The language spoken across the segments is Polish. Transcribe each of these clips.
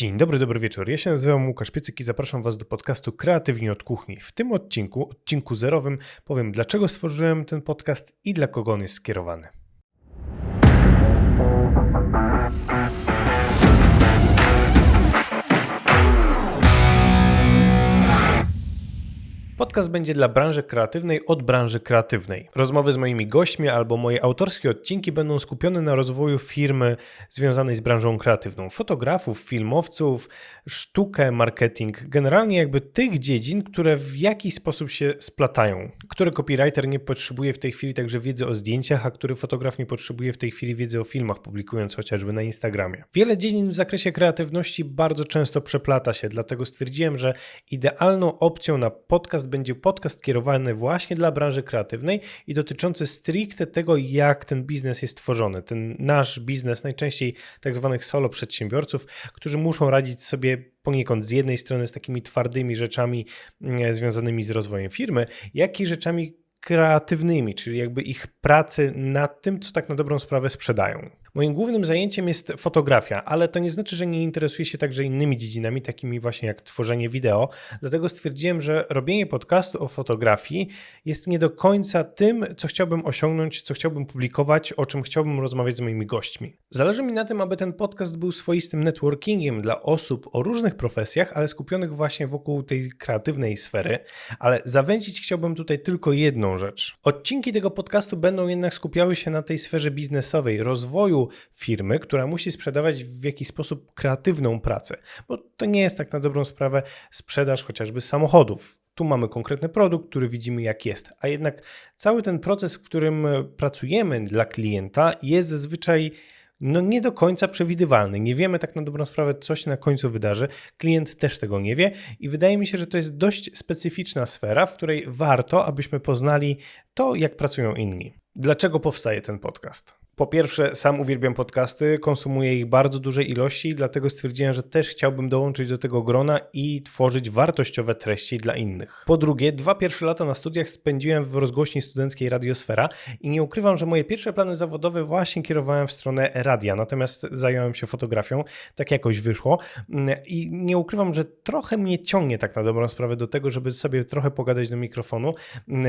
Dzień dobry, dobry wieczór. Ja się nazywam Łukasz Piecyk i zapraszam Was do podcastu Kreatywnie od Kuchni. W tym odcinku, odcinku zerowym, powiem dlaczego stworzyłem ten podcast i dla kogo on jest skierowany. Podcast będzie dla branży kreatywnej od branży kreatywnej. Rozmowy z moimi gośćmi albo moje autorskie odcinki będą skupione na rozwoju firmy związanej z branżą kreatywną. Fotografów, filmowców, sztukę, marketing. Generalnie jakby tych dziedzin, które w jakiś sposób się splatają. Który copywriter nie potrzebuje w tej chwili także wiedzy o zdjęciach, a który fotograf nie potrzebuje w tej chwili wiedzy o filmach, publikując chociażby na Instagramie. Wiele dziedzin w zakresie kreatywności bardzo często przeplata się, dlatego stwierdziłem, że idealną opcją na podcast będzie podcast kierowany właśnie dla branży kreatywnej i dotyczący stricte tego, jak ten biznes jest tworzony. Ten nasz biznes, najczęściej tak zwanych solo przedsiębiorców, którzy muszą radzić sobie poniekąd z jednej strony z takimi twardymi rzeczami mm, związanymi z rozwojem firmy, jak i rzeczami kreatywnymi, czyli jakby ich pracy nad tym, co tak na dobrą sprawę sprzedają. Moim głównym zajęciem jest fotografia, ale to nie znaczy, że nie interesuję się także innymi dziedzinami, takimi właśnie jak tworzenie wideo. Dlatego stwierdziłem, że robienie podcastu o fotografii jest nie do końca tym, co chciałbym osiągnąć, co chciałbym publikować, o czym chciałbym rozmawiać z moimi gośćmi. Zależy mi na tym, aby ten podcast był swoistym networkingiem dla osób o różnych profesjach, ale skupionych właśnie wokół tej kreatywnej sfery. Ale zawęzić chciałbym tutaj tylko jedną rzecz. Odcinki tego podcastu będą jednak skupiały się na tej sferze biznesowej, rozwoju firmy, która musi sprzedawać w jakiś sposób kreatywną pracę, bo to nie jest tak na dobrą sprawę sprzedaż chociażby samochodów. Tu mamy konkretny produkt, który widzimy jak jest, a jednak cały ten proces, w którym pracujemy dla klienta jest zazwyczaj no nie do końca przewidywalny. Nie wiemy tak na dobrą sprawę, co się na końcu wydarzy. Klient też tego nie wie i wydaje mi się, że to jest dość specyficzna sfera, w której warto, abyśmy poznali to, jak pracują inni. Dlaczego powstaje ten podcast? Po pierwsze, sam uwielbiam podcasty, konsumuję ich bardzo dużej ilości, dlatego stwierdziłem, że też chciałbym dołączyć do tego grona i tworzyć wartościowe treści dla innych. Po drugie, dwa pierwsze lata na studiach spędziłem w rozgłośni studenckiej Radiosfera i nie ukrywam, że moje pierwsze plany zawodowe właśnie kierowałem w stronę radia, natomiast zająłem się fotografią, tak jakoś wyszło i nie ukrywam, że trochę mnie ciągnie tak na dobrą sprawę do tego, żeby sobie trochę pogadać do mikrofonu,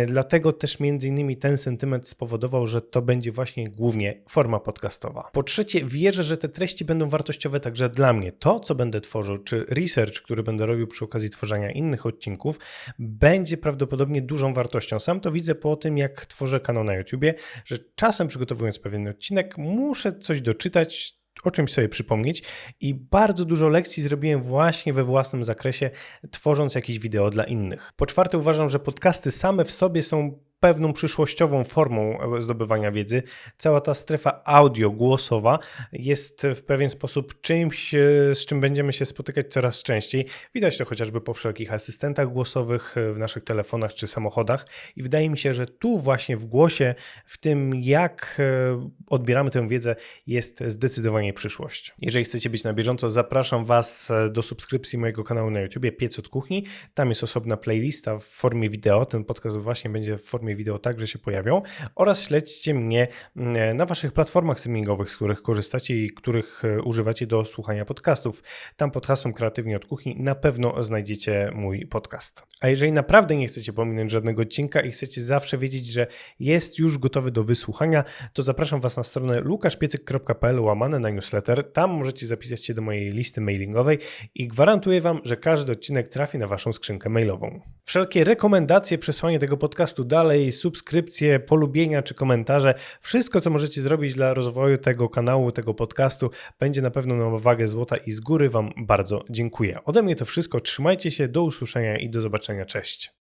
dlatego też między innymi ten sentyment spowodował, że to będzie właśnie głównie forma podcastowa. Po trzecie, wierzę, że te treści będą wartościowe także dla mnie. To, co będę tworzył, czy research, który będę robił przy okazji tworzenia innych odcinków, będzie prawdopodobnie dużą wartością. Sam to widzę po tym, jak tworzę kanał na YouTubie, że czasem przygotowując pewien odcinek, muszę coś doczytać, o czymś sobie przypomnieć i bardzo dużo lekcji zrobiłem właśnie we własnym zakresie, tworząc jakieś wideo dla innych. Po czwarte, uważam, że podcasty same w sobie są pewną przyszłościową formą zdobywania wiedzy. Cała ta strefa audio, głosowa jest w pewien sposób czymś, e, z czym będziemy się spotykać coraz częściej. Widać to chociażby po wszelkich asystentach głosowych w naszych telefonach czy samochodach i wydaje mi się, że tu właśnie w głosie, w tym jak e, odbieramy tę wiedzę jest zdecydowanie przyszłość. Jeżeli chcecie być na bieżąco, zapraszam Was e, do subskrypcji mojego kanału na YouTube Piec od Kuchni. Tam jest osobna playlista w formie wideo. Ten podcast właśnie będzie w formie wideo także się pojawią oraz śledźcie mnie mm, na waszych platformach streamingowych, z których korzystacie i których e, używacie do słuchania podcastów. Tam pod hasłem Kreatywnie od Kuchni na pewno znajdziecie mój podcast. A jeżeli naprawdę nie chcecie pominąć żadnego odcinka i chcecie zawsze wiedzieć, że jest już gotowy do wysłuchania, to zapraszam was na stronę lukaszpiecyk.pl łamane na newsletter. Tam możecie zapisać się do mojej listy mailingowej i gwarantuję wam, że każdy odcinek trafi na waszą skrzynkę mailową. Wszelkie rekomendacje, przesłanie tego podcastu subskrypcje, polubienia czy komentarze. Wszystko, co możecie zrobić dla rozwoju tego kanału, tego podcastu, będzie na pewno na wagę złota i z góry Wam bardzo dziękuję. Ode mnie to wszystko. Trzymajcie się, do usłyszenia i do zobaczenia. Cześć.